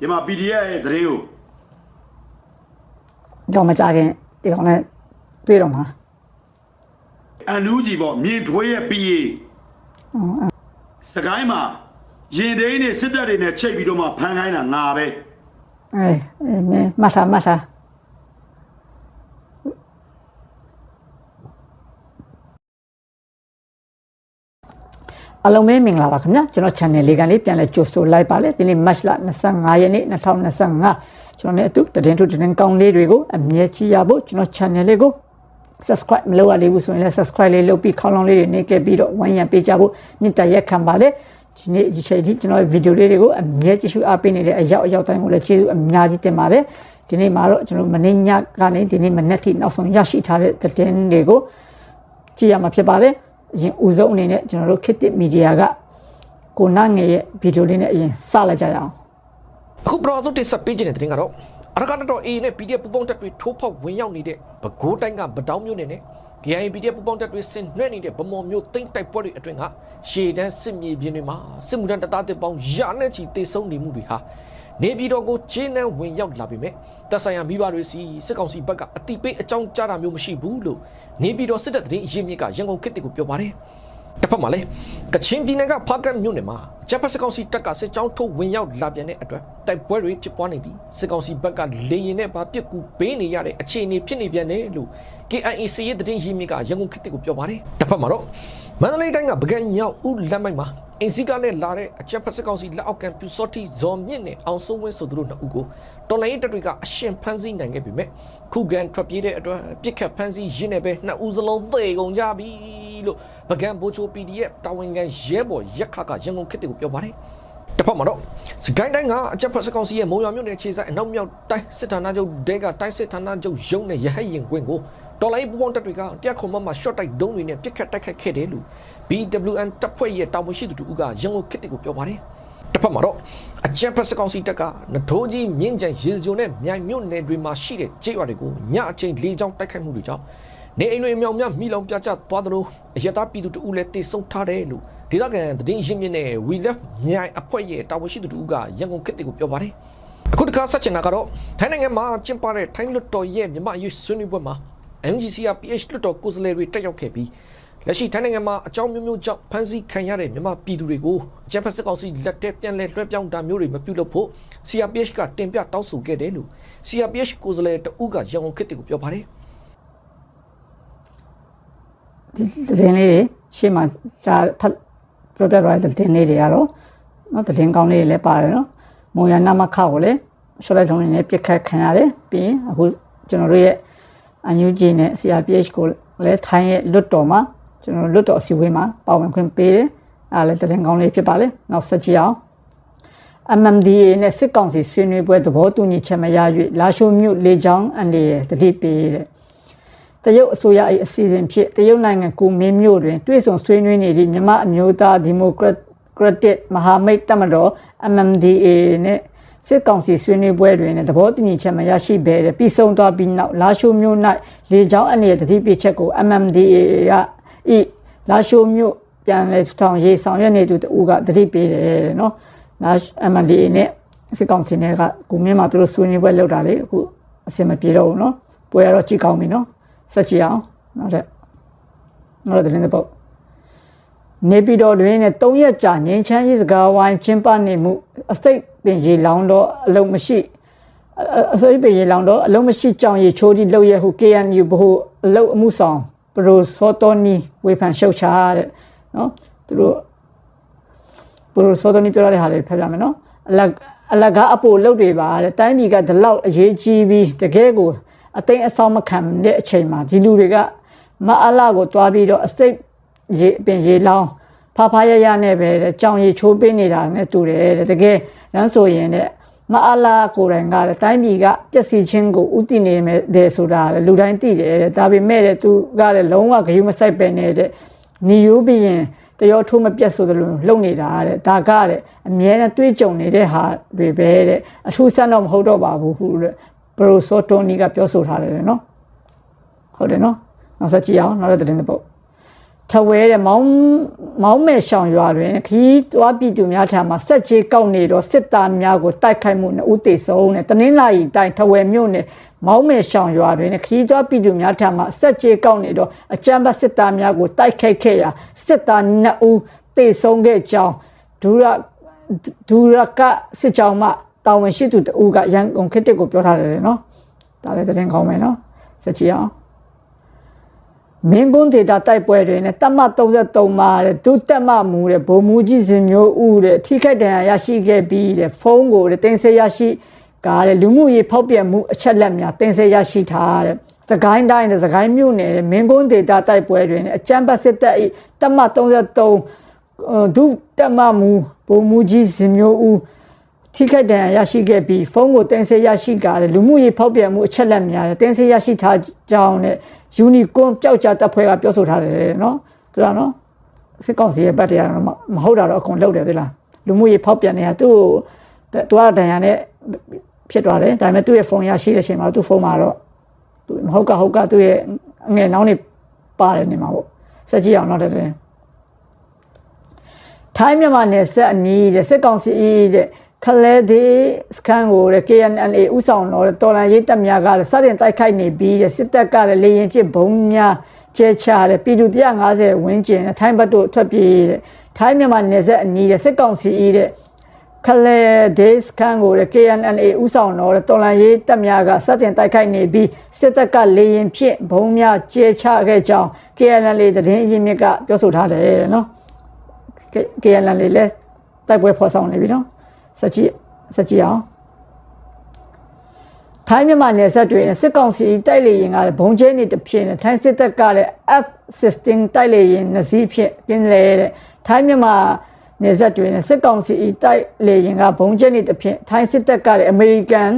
ဒီမှာ PDF ရဲ့သတင်းကိုတော့မကြခင်ဒီကောင်နဲ့တွေ့တော့မှာအန်နူးကြီးပေါ့မြင်ထွေးရဲ့ PA စကိုင်းမှာရင်ဒိန်းနဲ့စစ်တပ်တွေနဲ့ချိတ်ပြီးတော့မှဖမ်းခိုင်းတာငါပဲအေးအေးမင်းမှတ်ထားမှတ်ထား အလုံးမဲမင်္ဂလာပါခင်ဗျာကျွန်တော် channel လေးကလေးပြန်လဲကြိုဆိုလိုက်ပါလေဒီနေ့ match လ25ရက်နေ့2025ကျွန်တော်လည်းအတူတည်င်းထုတ်တည်င်းကောင်းလေးတွေကိုအမြဲကြည့်ရဖို့ကျွန်တော် channel လေးကို subscribe မလုပ်ရသေးဘူးဆိုရင်လည်း subscribe လေးလုပ်ပြီးခေါင်းလောင်းလေးတွေနေခဲ့ပြီးတော့ဝိုင်းရံပေးကြဖို့မြင့်တရက်ခံပါလေဒီနေ့ဒီချိန်ထိကျွန်တော်ဗီဒီယိုလေးတွေကိုအမြဲကြည့်ရှုအားပေးနေတဲ့အရောက်အရောက်တိုင်းကိုလည်းကျေးဇူးအများကြီးတင်ပါတယ်ဒီနေ့မှာတော့ကျွန်တော်မနေ့ညကနေဒီနေ့မနေ့ထိနောက်ဆုံးရရှိထားတဲ့သတင်းတွေကိုကြည့်ရမှာဖြစ်ပါတယ် အရင်ဦးဆုံးအနေနဲ့ကျွန်တော်တို့ခေတ်တစ်မီဒီယာကကိုနာငယ်ရဲ့ဗီဒီယိုလေးနဲ့အရင်စလိုက်ကြရအောင်အခုပရောစုတင်ဆက်ပေးခြင်းတဲ့တင်ကတော့အရကတော့ A နဲ့ PDF ပူပေါင်းတက်တွေထိုးဖောက်ဝင်ရောက်နေတဲ့ပဲခူးတိုင်းကဗတောင်းမြို့နယ်နဲ့ GIA PDF ပူပေါင်းတက်တွေဆင်နွှဲ့နေတဲ့ဗမော်မြို့တိမ့်တိုက်ပွဲတွေအတွင်းကရှေတန်းစစ်မြေပြင်တွေမှာစစ်မှုထမ်းတပ်သားတစ်ပေါင်းရာနဲ့ချီတေဆုံးနေမှုတွေဟာနေပြည်တော်ကိုခြေနှံဝင်ရောက်လာပြီမဲ့ တပ်ဆိုင်ရာမိဘတွေစီစစ်ကောင်စီဘက်ကအတိပေးအကြောင်းကြားတာမျိုးမရှိဘူးလို့နေပြည်တော်စစ်တပ်သတင်းအရင်းမြစ်ကရန်ကုန်ခေတ်တစ်ကိုပြောပါတယ်တစ်ဖက်မှာလည်းကချင်ပြည်နယ်ကဖားကတ်မြို့နယ်မှာဂျပန်စစ်ကောင်စီတပ်ကစစ်ကြောင်းထုတ်ဝင်ရောက်လာပြန်တဲ့အတွက်တိုက်ပွဲတွေဖြစ်ပွားနေပြီးစစ်ကောင်စီဘက်ကလေရင်နဲ့ဗာပစ်ကူပေးနေရတဲ့အခြေအနေဖြစ်နေပြန်တယ်လို့ KIA စီရေးသတင်းရင်းမြစ်ကရန်ကုန်ခေတ်တစ်ကိုပြောပါတယ်တစ်ဖက်မှာတော့မန္တလေးတိုင်းကပကံညောင်ဦးလက်မိုက်မှာ အင်စီကနဲ့လာတဲ့အချက်ဖက်စစ်ကောင်စီလက်အောက်ကံပြူစောတိဇော်မြင့်နဲ့အောင်စိုးဝင်းဆိုသူတို့နှစ်ဦးကိုတော်လိုင်းတပ်တွေကအရှင်ဖမ်းဆီးနိုင်ခဲ့ပြီမဲ့ခုခံထွက်ပြေးတဲ့အတွက်ပြစ်ခတ်ဖမ်းဆီးရင်းနေပဲနှစ်ဦးစလုံးသေကုန်ကြပြီလို့ပကံဘိုချို PDF တာဝန်ခံရဲဘော်ရက်ခကရန်ကုန်ခေတ်တွေကိုပြောပါတယ်တစ်ဖက်မှာတော့စကိုင်းတိုင်းကအကြက်ဖက်စကောင်စီရဲ့မုံရွာမြို့နယ်ခြေဆိုင်အနောက်မြောက်တိုင်းစစ်ဌာနချုပ်ဒဲကတိုင်းစစ်ဌာနချုပ်ရုံးနဲ့ရဟတ်ရင်ကွင်းကို တော်လိုင်းပူပေါင်းတပ်တွေကတက်ခုံမမှာ short တိုက်ဒုံးတွေနဲ့ပြစ်ခတ်တိုက်ခတ်ခဲ့တယ်လို့ BWN တပ်ဖွဲ့ရဲ့တာဝန်ရှိသူတူကရန်ကုန်ခေတ်တွေကိုပြောပါတယ်တစ်ဖက်မှာတော့အကြက်ဖက်စကောင်စီတပ်ကနထိုးကြီးမြင့်ကြံရေစကြိုနဲ့မြိုင်မြို့နယ်တွေမှာရှိတဲ့ကျေးရွာတွေကိုညအချိန်လေးချောင်းတိုက်ခိုက်မှုတွေကြောင့်နေအိမ်တွေအမြောင်များမိလောင်ပြကျသွားသလိုအရတားပြည်သူတဦးလည်းတေဆုံးထားတယ်လို့ဒေသခံသတင်းရင်းမြစ်နဲ့ We Left မြိုင်အဖွဲ့ရဲ့တာဝန်ရှိသူတူကရန်ကုန်ခေတ်တွေကိုပြောပါတယ်အခုတခါဆက်ချင်တာကတော့ထိုင်းနိုင်ငံမှာကျင်းပတဲ့ထိုင်းလွတ်တော်ရဲ့မြမအရေးဆွေးနွေးပွဲမှာ MGC က PH လွတ်တော်ကိုယ်စားလှယ်တွေတက်ရောက်ခဲ့ပြီးလက်ရှိထိုင်းနိုင်ငံမှာအကြောင်းမျိုးမျိုးကြောင့်ဖမ်းဆီးခံရတဲ့မြန်မာပြည်သူတွေကိုအကြမ်းဖက်စစ်ကောင်စီလက်ထက်ပြန်လည်လွှဲပြောင်းတာမျိုးတွေမပြုလုပ်ဖို့ CRPH ကတင်ပြတောင်းဆိုခဲ့တယ်လို့ CRPH ကိုယ်စားလှယ်တဦးကရန်ကုန်ခေတ်ကိုပြောပါတယ်ဒီသတင်းလေးတွေရှေ့မှာရှားဖတ်ပြောပြသွားတဲ့သတင်းလေးတွေကတော့နော်သတင်းကောင်းလေးတွေလည်းပါတယ်နော်မုံရနာမခကိုလည်းရှော့လိုက်ဆုံးနေနဲ့ပြစ်ခတ်ခံရတယ်ပြီးရင်အခုကျွန်တော်တို့ရဲ့ အန်ယူဂျီနဲ့ CRPH ကိုလည်းထိုင်းရဲ့လွတ်တော်မှာကျွန်တော်လွတ်တော်အစည်းအဝေးမှာပါဝင်ခွင့်ပေးတယ်အဲလည်းသတင်းကောင်းလေးဖြစ်ပါလေနောက်ဆက်ကြည့်အောင် MMDA နဲ့စစ်ကောင်စီဆွေးနွေးပွဲသဘောတူညီချက်မရ၍လာရှိုးမြို့လေကြောင်းအန်ဒီရဲ့တတိပေးတဲ့တရုတ်အစိုးရ၏အစီအစဉ်ဖြင့်တရုတ်နိုင်ငံကူမင်းမြို့တွင်တွေ့ဆုံဆွေးနွေးနေသည့်မြန်မာအမျိုးသားဒီမိုကရက်တစ်မဟာမိတ်တပ်မတော် MMDA နဲ့ စစ်ကောင်စီဆွေးနွေးပွဲတွင်သဘောတူညီချက်မရရှိဘဲပြီးဆုံးသွားပြီးနောက်လာရှိုးမြို့၌လေကြောင်းအနေနဲ့တတိပိချက်ကို MMDA ကဤလာရှိုးမြို့ပြန်လဲထူထောင်ရေးဆောင်ရွက်နေသူတူကတတိပေးတယ်တဲ့နော်လာ MMDA နဲ့စစ်ကောင်စီနဲ့ကကူမင်းမှာသူတို့ဆွေးနွေးပွဲလုပ်တာလေအခုအဆင်မပြေတော့ဘူးနော်ပွဲရတော့ကြည့်ကောင်းပြီနော်ဆက်ကြည့်အောင်နောက်ထပ်နောက်တဲ့လင်းတဲ့ပုတ် နေပြည်တော်တွင်နဲ့၃ရက်ကြာငင်းချမ်းရေးစကားဝိုင်းကျင်းပနေမှုအစိတ်ပင်ရေလောင်းတော့အလုံးမရှိအစိတ်ပင်ရေလောင်းတော့အလုံးမရှိကြောင်ရေချိုးဒီလောက်ရဟု KNU ဘဟုအလုံးအမှုဆောင်ပရိုဆိုတိုနီဝေဖန်ရှုတ်ချတဲ့နော်သူတို့ပရိုဆိုတိုနီပြောရတဲ့ဟာလေးဖတ်ပြမယ်နော်အလအလကားအပိုလုတ်တွေပါတဲ့တိုင်းပြည်ကဒီလောက်အရေးကြီးပြီးတကယ်ကိုအသိအဆောင်မခံတဲ့အချိန်မှာဒီလူတွေကမအလာကိုတွားပြီးတော့အစိတ် ရေပင်ရေလောင်းဖာဖာရရနဲ့ပဲတဲ့ကြောင်ရီချိုးပေးနေတာနဲ့တူတယ်တဲ့တကယ်ရမ်းဆိုရင်တဲ့မအလာကိုယ်တိုင်ကတဲ့တိုင်းပြည်ကပျက်စီးခြင်းကိုဥတည်နေမယ်တဲ့ဆိုတာတဲ့လူတိုင်းသိတယ်တဲ့ဒါပေမဲ့တဲ့သူကတဲ့လုံးဝဂရုမစိုက်ပဲနေတဲ့ညီယိုးပြီးရင်တရောထိုးမပြတ်ဆိုသလိုလှုပ်နေတာတဲ့ဒါကတဲ့အမြဲတမ်းတွေးကြုံနေတဲ့ဟာတွေပဲတဲ့အထူးဆန်းတော့မဟုတ်တော့ပါဘူးဟုတဲ့ဘရိုဆိုတိုနီကပြောဆိုထားတယ်နော်ဟုတ်တယ်နော်နောက်ဆက်ကြည့်အောင်နောက်တဲ့သတင်းတစ်ပုဒ် ထဝဲတဲ့မောင်းမောင်းမဲ့ရှောင်ရွာတွင်ခီးတွားပြည်သူများထံမှစက်ကြီးကောက်နေတော့စစ်သားများကိုတိုက်ခိုက်မှုနဲ့ဥတေဆုံးနဲ့တနင်္လာရီတိုင်းထဝဲမြို့နယ်မောင်းမဲ့ရှောင်ရွာတွင်ခီးတွားပြည်သူများထံမှစက်ကြီးကောက်နေတော့အကြမ်းဖက်စစ်သားများကိုတိုက်ခိုက်ခဲ့ရာစစ်သား2ဦးတေဆုံးခဲ့ကြောင်းဒူရဒူရကစစ်ကြောင်းမှတာဝန်ရှိသူတဦးကရန်ကုန်ခေတ်တစ်ကိုပြောထားတယ်နော်ဒါလည်းသတင်းကောင်းမယ်နော်စက်ကြီးအောင် မင်းကွန်းဒေတာတိုက်ပွဲတွေနဲ့တတ်မ33မှာတဲ့ဒုတက်မမူတဲ့ဗိုလ်မူကြီးစင်မျိုးဦးတဲ့ထိခိုက်ဒဏ်ရာရရှိခဲ့ပြီးတဲ့ဖုန်းကိုတဲ့တင်ဆက်ရရှိကားတဲ့လူမှုရေးဖောက်ပြန်မှုအချက်လက်များတင်ဆက်ရရှိထားတဲ့စကိုင်းတိုင်းတဲ့စကိုင်းမြို့နယ်တဲ့မင်းကွန်းဒေတာတိုက်ပွဲတွေနဲ့အကြမ်းဖက်စစ်တပ်၏တတ်မ33ဒုတက်မမူဗိုလ်မူကြီးစင်မျိုးဦး ထိခိုက်ဒဏ်ရာရရှိခဲ့ပြီးဖုန်းကိုတင်ဆက်ရရှိကြတယ်လူမှုရေးဖောက်ပြန်မှုအချက်လက်များတယ်တင်ဆက်ရရှိထားကြောင်းနဲ့ယူနီကွန်ပျောက်ကြားတပ်ဖွဲ့ကပြောဆိုထားတယ်နော်သူကနော်စစ်ကောင်စီရဲ့ဘက်တရားတော့မမဟုတ်တာတော့အကုန်လုပ်တယ်သိလားလူမှုရေးဖောက်ပြန်နေတာသူ့ကိုသူကဒဏ်ရာနဲ့ဖြစ်သွားတယ်ဒါပေမဲ့သူ့ရဲ့ဖုန်းရရှိတဲ့အချိန်မှာတော့သူ့ဖုန်းမှာတော့သူမဟုတ်ကဟုတ်ကသူ့ရဲ့အငယ်နောင်းနေပါတယ်နေမှာပေါ့စက်ကြည့်အောင်တော့တယ်ထိုင်းမြန်မာနယ်စပ်အနီးတဲ့စစ်ကောင်စီ၏တဲ့ ခလဲဒီစကန်ကိုတဲ့ KNLA ဥဆောင်တော်တဲ့တော်လန်ရေးတပ်များကလည်းစတင်တိုက်ခိုက်နေပြီးတဲ့စစ်တပ်ကလည်းလေရင်ဖြစ်ဘုံများကျဲချတဲ့ပြည်သူ150ဝန်းကျင်နဲ့ထိုင်းဘက်တို့ထွက်ပြေးတဲ့ထိုင်းမြန်မာနယ်စပ်အနီးတဲ့စစ်ကောင်စီ၏တဲ့ခလဲဒေးစကန်ကိုတဲ့ KNLA ဥဆောင်တော်တဲ့တော်လန်ရေးတပ်များကစတင်တိုက်ခိုက်နေပြီးစစ်တပ်ကလေရင်ဖြစ်ဘုံများကျဲချခဲ့ကြောင်း KNLA သတင်းအရင်းမြစ်ကပြောဆိုထားတယ်တဲ့နော် KNL လေးလဲတိုက်ပွဲဖော်ဆောင်နေပြီနော် စက်ကြီးစက်ကြီးအောင်ထိုင်းမြန်မာနယ်စပ်တွေနဲ့စစ်ကောင်စီတိုက်လေရင်ကလည်းဘုံကျဲနေတစ်ဖြစ်နဲ့ထိုင်းစစ်တပ်ကလည်း F16 တိုက်လေရင်နှစ်စီးဖြစ်ကင်းလဲတဲ့ထိုင်းမြန်မာနယ်စပ်တွေနဲ့စစ်ကောင်စီတိုက်လေရင်ကဘုံကျဲနေတစ်ဖြစ်ထိုင်းစစ်တပ်ကလည်း American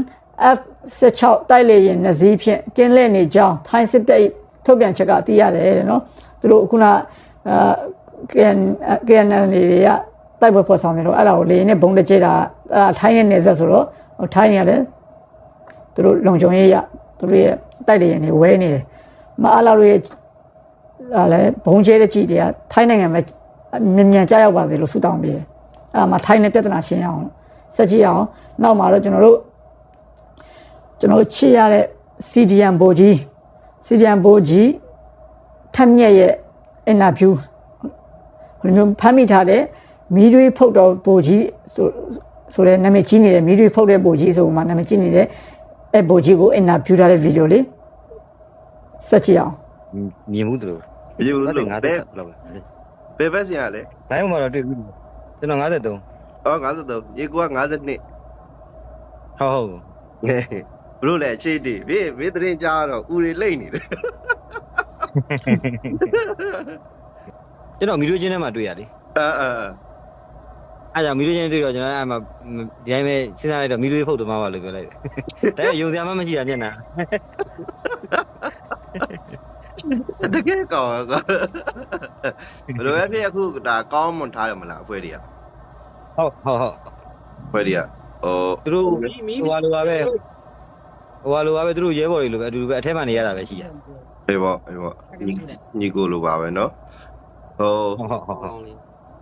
F16 တိုက်လေရင်နှစ်စီးဖြစ်ကင်းလဲနေကြောင်းထိုင်းစစ်တပ်ထုတ်ပြန်ချက်ကသိရတယ်တဲ့နော်သူတို့ခုနအာကန်ကန်နယ်တွေက တိုက်ပွဲဖော်ဆောင်နေတော့အဲ့ဒါကိုလေနဲ့ဘုံတကြဲတာအဲ့ဒါထိုင်းရဲ့နေဆက်ဆိုတော့ဟိုထိုင်းနေရတယ်သူတို့လုံခြုံရေးရသူတို့ရဲ့တိုက်တွေနေဝဲနေတယ်မအားလာတို့ရဲ့အဲ့လဲဘုံကျဲတဲ့ကြည်တွေကထိုင်းနိုင်ငံမှာမြန်မြန်ကြားရောက်ပါစေလို့ဆုတောင်းပေးတယ်အဲ့ဒါမှထိုင်းနဲ့ပြဿနာရှင်းအောင်စက်ကြည့်အောင်နောက်မှာတော့ကျွန်တော်တို့ကျွန်တော်တို့ချစ်ရတဲ့ CDM ဘိုကြီး CDM ဘိုကြီးထက်မြက်ရဲ့ interview ဘယ်လိုမျိုးဖမ်းမိထားတဲ့ မီးတွေဖုတ်တော်ပိုကြီးဆိုဆိုတဲ့နာမည်ကြီးနေတဲ့မီးတွေဖုတ်တဲ့ပိုကြီးဆိုမှနာမည်ကြီးနေတဲ့အဲ့ပိုကြီးကိုအင်တာဗျူးထားတဲ့ဗီဒီယိုလေးစက်ချအောင်မြင်မှုတို့ဒီလိုအဲ့လို့ဒါငါ50တဲ့တက်လောက်ပဲဘယ်ဘက်စီရလဲလိုင်းမှာတော့တွေ့ပြီကျွန်တော်53အော်53ရေကူက52ဟုတ်ဟုတ်ဘလို့လဲအခြေတည်ဘေးဘေးတရင်ကြားတော့ဦးတွေလိမ့်နေတယ်ကျွန်တော်မီဒီယိုချင်းထဲမှာတွေ့ရလေအာအာ အဲ့ကြောင့်မီဒီယိုချင်းတွေ့တော့ကျွန်တော်အဲ့မှာဒီတိုင်းပဲစဉ်းစားလိုက်တော့မီဒီယိုဖုတ်တော့မှာပါလို့ပြောလိုက်တယ်ဒါပေမဲ့ယုံစရာမှမရှိတာမျက်နှာ တကယ်ကောင်းကဘလို့လဲဖြစ်အခုဒါကောင်းမွန်ထားရမလားအဖွဲတွေက ဟုတ်ဟုတ်ဟုတ် ဖွဲတွေကဟို သူတို့ဟိုဟာလိုပါပဲဟိုဟာလိုပါပဲသူတို့ရဲဘော်တွေလိုပဲအတူတူပဲအထက်မှာနေရတာပဲရှိတယ် အေးပေါ့အေးပေါ့ညီကိုလိုပါပဲเนาะဟို ဟုတ်ဟုတ်ဟုတ်ဟုတ်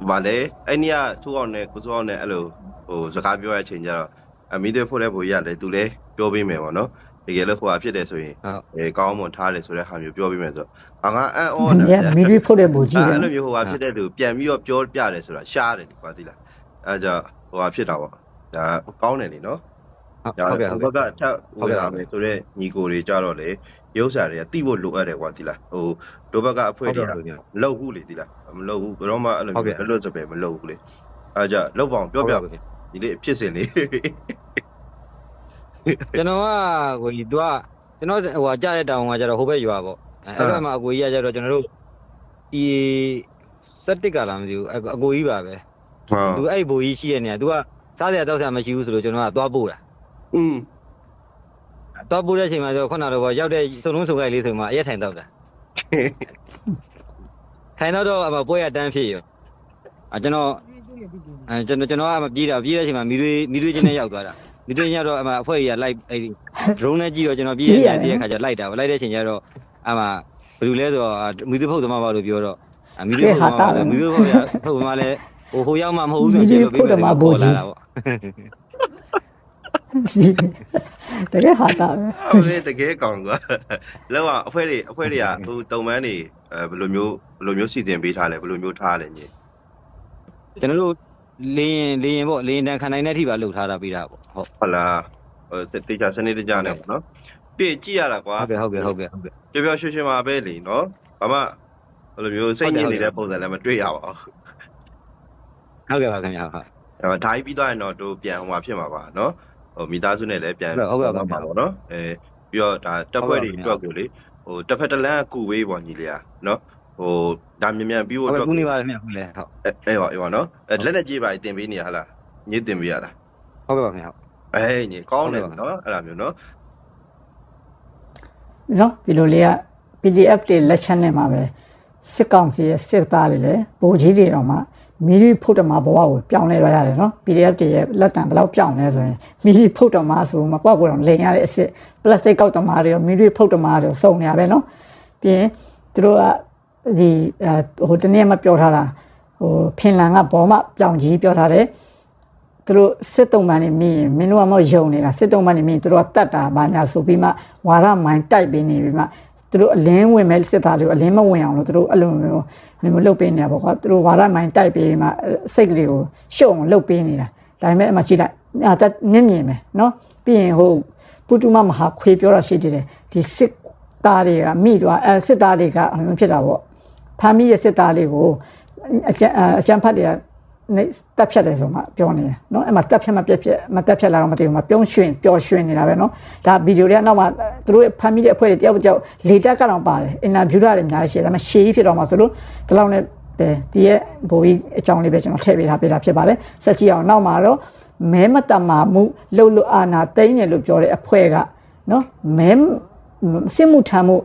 ဗာလေအဲ့နီကစိုးအောင်နဲ့ကိုစိုးအောင်နဲ့အဲ့လိုဟိုစကားပြောရချင်းကြတော့အမီတွေဖို့တဲ့ဘူရတယ်သူလည်းပြောပေးမယ်ပေါ့နော်တကယ်လို့ဟိုဟာဖြစ်တယ်ဆိုရင်အဲကောင်းမွန်ထားတယ်ဆိုတဲ့ဟာမျိုးပြောပေးမယ်ဆိုတော့ငါကအန်အော်ညမီးတွေဖုတ်တဲ့ပိုကြီးအဲ့တယ်လိုမျိုးဟိုဟာဖြစ်တဲ့လူပြန်ပြီးတော့ပြောပြတယ်ဆိုတာရှားတယ်ကွာသိလားအဲကြောင့်ဟိုဟာဖြစ်တာပေါ့ဒါကောင်းတယ်လीနော် ဟုတ်ကဲ့ဟုတ်ဘကဲ့က်ကထပ်ဝယ်ရမယ်ဆိုတော့ညီကိုတွေကြတော့လေရုပ်စာတွေကတိဖို့လိုအပ်တယ်ကွာသိလားဟိုတို့ဘက်ကအဖွဲဟုတ်တွေကဲ့ကဟုတ်ကဲ့မလုပ်ဘူးလေသိလားမလုပ်ဘူးဘယ်တော့မှအဲ့လိုဟုတ်ကဲ့မျိုးလွတ်လွတ်စပယ်မလုပ်ဘူးလေအဲကြောင့်လောက်ပေါအောင်ပြောပြဒီလေးဖြစ်စဉ်လေးကျွန်တော်ကကိုကြီး तू ကကျွန်တော်ဟိုဟာကြားတဲ့တောင်ကကျတော့ဟိုဘက်ရွာပေါ့အဲ့ဘက်မှာအကိုကြီးကကျတော့ကျွန်တော်တို့ဒီစက်တစ်ကလာမသိဘူးအကိုကြီးပါပဲဟုတ်သူအဲ့ဘိုးကြီးရှိရနေတယ် तू ကစားစရာတောက်စရာမရှိဘူးဆိုလို့ကျွန်တော်ကသွားပို့တာ อืมသွားပို့တဲ့အချိန်မှာကျတော့ခုနကတော့ပေါ့ရောက်တဲ့စုံလုံးစုံကိုက်လေးဆိုမှအရက်ထိုင်တော့တာထိုင်တော့တော့အမပွဲရတန်းဖြစ်ရောအကျွန်တော်အဲကျွန်တော်ကျွန်တော်ကမပြေးတာပြေးတဲ့အချိန်မှာမီတွေမီတွေချင်းနဲ့ရောက်သွားတာမီတွေချင်းရောက်တော့အမအဖွဲ့ကြီးကလိုက်အဲ့ drone နဲ့ကြည့်တော့ကျွန်တော်ပြေးရတဲ့ခါကျလိုက်တာပေါ့လိုက်တဲ့အချိန်ကျတော့အမဘယ်လိုလဲဆိုတော့မီတွေဖုတ်သမားပါလို့ပြောတော့အမီတို့ဟုတ်ပါမီတို့ဟုတ်ရဟုတ်မှလည်းဟိုဟိုရောက်မှမဟုတ်ဘူးဆိုရင်ပြေလို့ပြီးမှပေါ်လာတာပေါ့ တကယ်ဟာတာပဲဟုတ်လေတကယ်ကောင်းကွာလောကအဖွဲတွေအဖွဲတွေကဟိုတုံမန်းတွေအဲဘယ်လိုမျိုးဘယ်လိုမျိုးစီစဉ်ပေးထားလဲဘယ်လိုမျိုးထားလဲညီကျွန်တော်တို့လေရင်လေရင်ပေါ့လေရင်တန်ခံနိုင်တဲ့အထိပါလှုပ်ထားတာပြီးတာပေါ့ဟုတ်ဟုတ်လားဟိုတေချာစနစ်တကျနဲ့ပေါ့နော်ပြည့်ကြည့်ရတာကွာဟုတ်ကဲ့ဟုတ်ကဲ့ဟုတ်ကဲ့ဟုတ်ကဲ့ပျော်ပျော်ရွှင်ရွှင်ပါပဲလေနော်ဘာမှဘယ်လိုမျိုးစိတ်ညစ်နေတဲ့ပုံစံလည်းမတွေ့ရပါဘူးဟုတ်ကဲ့ပါခင်ဗျာဟုတ်အဲဒါကြီးပြီးသွားရင်တော့တို့ပြန်ဟိုမှာဖြစ်မှာပါနော် ဟိုမိသားစုနဲ့လည်းပြန်ဟုတ်ကဲ့ဟုတ်ကဲ့ပါပါနော်အဲပြီးတော့ဒါတက်ဖွဲ့တွေအတွက်ကိုလေဟိုတစ်ဖက်တစ်လမ်းကူဝေးပေါ့ညီလေးอ่ะနော်ဟိုဒါမြန်မြန်ပြီးဟုဖို့တ်အတွကဲ့က်ခုနေပါခင်ဗျာခုလေဟုတ်အဲအဲပါအဲပါနော်အဲလက်လက်ကြီးပါတင်ပေးနေရဟလားညစ်တင်ပေးရလားဟုတ်ကဲ့ပါခင်ဗျာအဲညီကောင်းတယ်ဟုတ်ကဲ့ပါနော်အဲ့လိုမျိုးနော်နော်ဒီလိုလေးက PDF တွေလက်ချက်နဲ့မှာပဲစစ်ကောင်စီရဲ့စစ်သားတွေလည်းဗိုလ်ကြီးတွေတော့မှ မီရီဖုတ်တမဘဝကိုပြောင်းလဲရရတယ်နော် PDF တွေရဲ့လက်တံဘယ်လောက်ပြောင်းလဲဆိုရင်မီရီဖုတ်တမဆိုမှပေါ့ကိုတော့လိန်ရတဲ့အစ်စ်ပလတ်စတစ်ကောက်တမတွေရောမီရီဖုတ်တမတွေရောစုံနေရပဲနော်ပြီးရင်သူတို့ကဒီအဲဟိုတနေ့မှပြောထားတာဟိုဖင်လန်ကဘောမပြောင်းကြီးပြောထားတယ်သူတို့စစ်တုံးပန်းနေမိရင်မင်းတို့ကမဟုတ်ယုံနေတာစစ်တုံးပန်းနေမိရင်သူတို့ကတတ်တာဘာညာဆိုပြီးမှဝါရမိုင်းတိုက်ပေးနေပြီးမှ သူတို့အလင်းဝင်မဲ့စစ်သားတွေကိုအလင်းမဝင်အောင်လို့သူတို့အဲ့လိုမျိုးမျိုးလုပ်ပေးနေတာပေါ့ကွာသူတို့ဝါဒမိုင်းတိုက်ပေးမှစိတ်ကလေးကိုရှုံအောင်လုပ်ပေးနေတာဒါပေမဲ့အမှကြည့်လိုက်အာတက်မြင့်မြင်မယ်နော်ပြီးရင်ဟိုပုတုမမဟာခွေပြောတာရှိသေးတယ်ဒီစစ်သားတွေကမိတော့အဲစစ်သားတွေကအမျိုးဖြစ်တာပေါ့ဖမ်းမိတဲ့စစ်သားတွေကိုအကျံအကျံဖတ်တွေက နေတက်ဖြတ်တယ်ဆိုမှပြောနေတယ်เนาะအဲ့မှာတက်ဖြတ်မပြက်ပြက်မတက်ဖြတ်လာတော့မသိဘူးမပြုံးရွှင်ပျော်ရွှင်နေတာပဲเนาะဒါဗီဒီယိုတွေကနောက်မှသူတို့ဖမ်းမိတဲ့အဖွဲ့တွေတယောက်တစ်ယောက်လေတက်ကတော့ပါတယ်အင်တာဗျူးတာတွေအများကြီးရှိတယ်ဒါပေမဲ့ရှေးကြီးဖြစ်တော့မှဆိုလို့ဒီလောက်နဲ့ပဲဒီရဲ့ဘိုးကြီးအကြောင်းလေးပဲကျွန်တော်ထည့်ပေးထားပေးတာဖြစ်ပါတယ်စက်ကြည့်အောင်နောက်မှာတော့မဲမတမာမှုလှုပ်လို့အာနာတိမ့်တယ်လို့ပြောတဲ့အဖွဲ့ကเนาะမဲစစ်မှုထမ်းမှု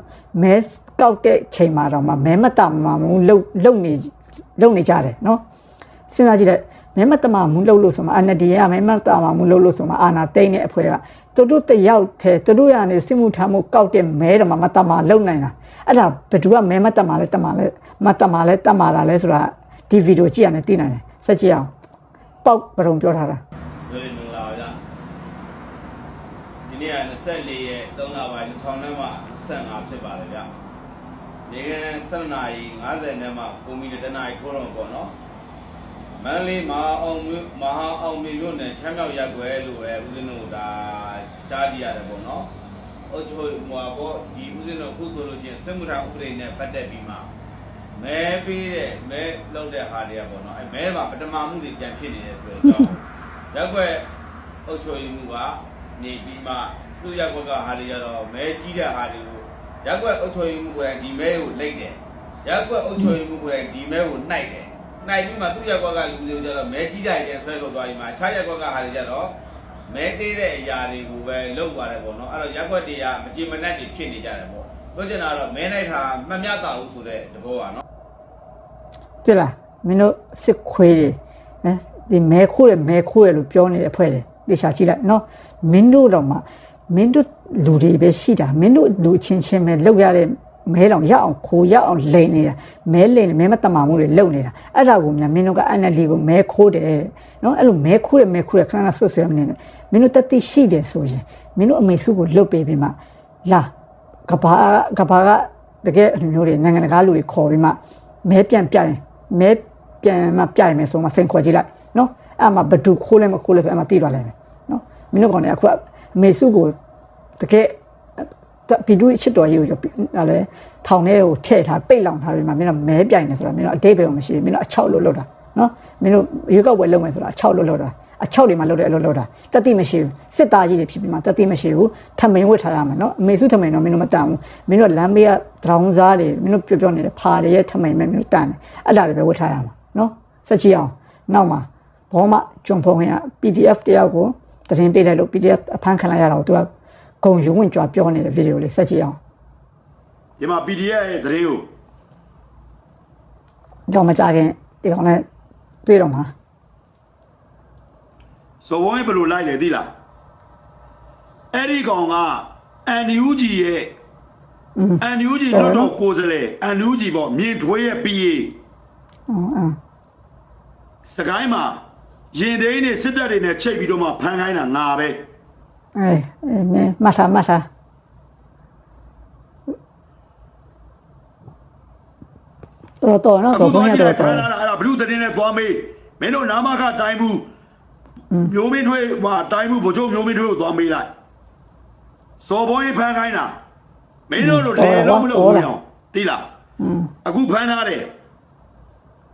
မဲကောက်တဲ့ချိန်မှာတော့မှမဲမတမာမှုလှုပ်လှုပ်နေလှုပ်နေကြတယ်เนาะ စဉ်းစားကြည့်လိုက်မဲမတမမှုလှုပ်လို့ဆိုမှအနဒီရမဲမတမမှုလှုပ်လို့ဆိုမှအာနာတိန်တဲ့အဖွဲ့ကသူတို့တယောက်တည်းသူတို့ရနေစစ်မှုထမ်းမှုကောက်တဲ့မဲတော့မှမတမလှုပ်နိုင်တာအဲ့ဒါဘယ်သူကမဲမတမလဲတမလဲမတမလဲတမလာလဲဆိုတာဒီဗီဒီယိုကြည့်ရနေသိနိုင်တယ်စက်ကြည့်အောင်ပေါက်ဘယ်ုံပြောထားတာပြောရမင်္ဂလာပါဗျာဒီနေ့က24ရက်3လပိုင်း2000နဲ့မှ25ဖြစ်ပါတယ်ဗျာဒီကနေ့7နာရီ50နဲ့မှကွန်ပျူတာတနားရီထိုးတော့ပေါ့နော် မန္တလေးမဟာအောင်မြို့မဟာအောင်မြို့နယ်ချမ်းမြောက်ရက်ွယ်လို့ပဲဦးဇင်းတို့ဒါကြားကြည့်ရတယ်ပေါ့နော်အုတ်ချိုဟိုပေါ့ဒီဦးဇင်းတို့ခုဆိုလို့ရှိရင်စစ်မှုထမ်းဥပဒေနဲ့ပတ်သက်ပြီးမှမဲပေးတဲ့မဲလောက်တဲ့ဟာတွေကပေါ့နော်အဲမဲမှာပထမမှုတွေပြန်ဖြစ်နေတယ်ဆိုတော့ရက်ွက်အုပ်ချုပ်ရေးမှုကနေပြီးမှသူ့ရက်ွက်ကဟာတွေကြတော့မဲကြီးတဲ့ဟာတွေကိုရက်ွက်အုပ်ချုပ်ရေးမှုကိုဒီမဲကိုလိတ်တယ်ရက်ွက်အုပ်ချုပ်ရေးမှုကိုဒီမဲကိုနှိုက်တယ် နှိုက်ပြီးမှသူ့ရက်ွက်ကလူတွေကြတော့မဲကြီးတဲ့ရဲ့ဆွဲလို့သွားပြီးမှခြားရက်ွက်ကဟာတွေကြတော့မဲတေးတဲ့အရာတွေကိုပဲလုပ်သွားတယ်ပေါ့နော်အဲ့တော့ရက်ွက်တွေကမကြည်မနှက်တွေဖြစ်နေကြတယ်ပေါ့ပြောချင်တာကတော့မဲနိုင်တာမှတ်မြတ်တာဘူးဆိုတဲ့တဘောပါနော်ကြည့်လားမင်းတို့စစ်ခွေးတွေအဲဒီမဲခိုးတယ်မဲခိုးတယ်လို့ပြောနေတဲ့အဖွဲ့တွေတေချာကြည့်လိုက်နော်မင်းတို့တော့မှမင်းတို့လူတွေပဲရှိတာမင်းတို့လူချင်းချင်းပဲလောက်ရတဲ့ မဲလောင်ရအောင်ခိုးရအောင်လိန်နေတာမဲလိန်မဲမတမာမှုတွေလုံနေတာအဲ့ဒါကိုများမင်းတို့က NLD ကိုမဲခိုးတယ်တဲ့နော်အဲ့လိုမဲခိုးတယ်မဲခိုးတယ်ခဏခဏဆွဆွဲမနေနဲ့မင်းတို့တတိရှိတယ်ဆိုရင်မင်းတို့အမေစုကိုလှုပ်ပေးပြီးမှလာကဘာကဘာကတကယ်လူမျိုးတွေနိုင်ငံတကာလူတွေခေါ်ပြီးမှမဲပြန်ပြရင်မဲပြန်မှပြရင်မယ်ဆိုမှစင်ခေါ်ကြည့်လိုက်နော်အဲ့မှာဘဒုခိုးလဲမခိုးလဲဆိုအဲ့မှာသိသွားလိမ့်မယ်နော်မင်းတို့ကောင်လည်းအခုအမေစုကိုတကယ် ပီတူချစ်တော်ကြီးကိုဒါလဲထောင်ထဲကိုထည့်ထားပိတ်လောင်ထားပြီးမှမင်းတို့မဲပြိုင်နေဆိုတာမင်းတို့အတိတ်ပဲမရှိဘူးမင်းတို့အချောက်လို့လုပ်တာနော်မင်းတို့ရေကောက်ပွဲလုပ်မယ်ဆိုတာအချောက်လို့လုပ်တာအချောက်တွေမှာလုပ်တဲ့အလုပ်လုပ်တာတတိမရှိဘူးစစ်သားကြီးတွေဖြစ်ပြီးမှတတိမရှိဘူးထမိန်ဝတ်ထားရမယ်နော်အမေစုထမိန်တော့မင်းတို့မတန်ဘူးမင်းတို့လမ်းဘေးကဒရောင်းစားတွေမင်းတို့ပြောပြောနေတဲ့ဖာတွေရဲ့ထမိန်ပဲမင်းတို့တန်တယ်အဲ့ဒါတွေပဲဝတ်ထားရမှာနော်စက်ကြည့်အောင်နောက်မှာဘောမဂျွန်ဖုံးက PDF တယောက်ကိုတရင်ပေးလိုက်လို့ PDF အဖမ်းခံလိုက်ရတော့သူက ဂုံယူဝင်ကြွားပြောနေတဲ့ဗီဒီယိုလေးစက်ကြည့်အောင်ဒီမှာ PDF ရဲ့သတင်းကိုတော့မကြခင်ဒီကောင်နဲ့တွေ့တော့မှာစောဝိုင်းဘယ်လိုလိုက်လဲသိလားအဲ့ဒီကောင်က NUG ရဲ့ NUG လွတ်တော်ကိုယ်စားလှယ် NUG ပေါ့မြင်ထွေးရဲ့ PA အော်အော်စကိုင်းမှာရင်တိန်နဲ့စစ်တပ်တွေနဲ့ချိတ်ပြီးတော့မှဖမ်းခိုင်းတာငါပဲ အေးအေးမင်းမှတ်ထားမှတ်ထားတော်တော်နော်အခုတော့ဘုန်းသွားရကြည့်တော်လိုက်တော်ခါလာအဲ့ဒါဘလူသတင်းနဲ့သွားမေးမင်းတို့နာမခတိုင်းမှုမျိုးမင်းထွေးဟိုတိုင်းမှုဗိုလ်ချုပ်မျိုးမင်းထွေးကိုသွားမေးလိုက်စော်ဘုံကြီးဖမ်းခိုင်းတာမင်းတို့တို့လည်းလုံးမလို့ဘူးအောင်တိလားอืมအခုဖမ်းထားတယ်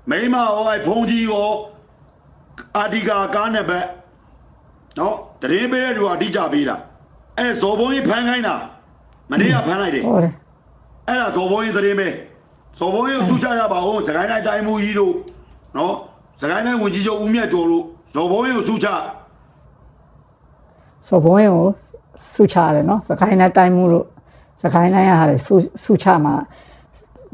မိမဟောအဲ့ဘုံကြီးရောအာဒီကာကားနဲ့ပဲနော် တရင်ပေးတဲ့လူကအတိကြပေးတာအဲ့ဇော်ဘုံကြီးဖမ်းခိုင်းတာမနေ့ကဖမ်းလိုက်တယ်ဟုတ်တယ်အဲ့ဒါဇော်ဘုံကြီးတရင်ပဲဇော်ဘုံကြီးကိုသူ့ချရပါဦးစကိုင်းတိုင်းတိုင်းမူကြီးတို့နော်စကိုင်းတိုင်းဝင်ကြီးချုပ်ဦးမြတ်ကျော်တို့ဇော်ဘုံကြီးကိုသူ့ချစောဘုံရင်ကိုစုချရတယ်နော်စကိုင်းနဲ့တိုင်းမှုလို့စကိုင်းတိုင်းရဟာလေစုချမှာ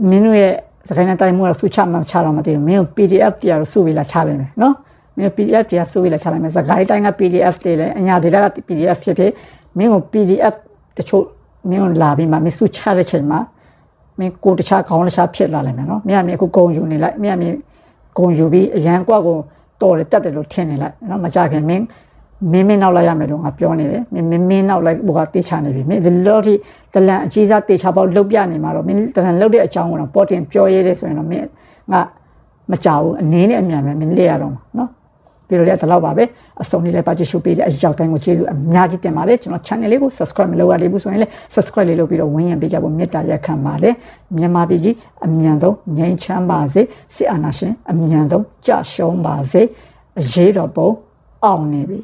မင်းတို့ရဲ့စကိုင်းနဲ့တိုင်းမှုကတော့စုချမှာချတော့မသိဘူးမင်းတို့ PDF တရားစုပြီးလာချလိုက်မယ်နော် မင်းတို့ PDF တရားစုပြီးလာချလိုက်မယ်စကိုင်းတိုင်းက PDF တွေလည်းအညာဒေတာက PDF ဖြစ်ဖြစ်မင်းကို PDF တချို့မင်းကိုလာပြီးမှမင်းစုချတဲ့ချိန်မှာမင်းကိုတခြားခေါင်းတခြားဖြစ်လာလိမ့်မယ်နော်မင်းကမင်းအခုဂုံယူနေလိုက်မင်းကမင်းဂုံယူပြီးအရန်ကွက်ကိုတော်တယ်တက်တယ်လို့ထင်နေလိုက်နော်မကြခင်မင်းမင်းမင်းနောက်လိုက်ရမယ်လို့ငါပြောနေတယ်မင်းမင်းမင်းနောက်လိုက်ဘောကတေးချနေပြီမင်းဒီလိုထိတလန်အကြီးစားတေးချပေါက်လုတ်ပြနေမှာတော့မင်းတလန်လုတ်တဲ့အကြောင်းကိုတော့ပေါ်တင်ပြောရဲတယ်ဆိုရင်တော့မင်းငါမကြောက်ဘူးအနေနဲ့အမြန်ပဲမင်းလက်ရတော့မှာနော် ပြီးတော့လည်းဒီလောက်ပါပဲအစုံလေးလည်းပါချစ်ရှုပေးတဲ့အရောက်တိုင်းကိုကျေးဇူးအများကြီးတင်ပါတယ်ကျွန်တော် channel လေးကို subscribe မလုပ်ရသေးဘူးဆိုရင်လည်း subscribe လေးလုပ်ပြီးတော့ဝင်ရင်ပေးကြဖို့မေတ္တာရက်ခံပါတယ်မြန်မာပြည်ကြီးအမြန်ဆုံးငြိမ်းချမ်းပါစေစစ်အာဏာရှင်အမြန်ဆုံးကြရှုံးပါစေအရေးတော်ပုံအောင်နေပြီ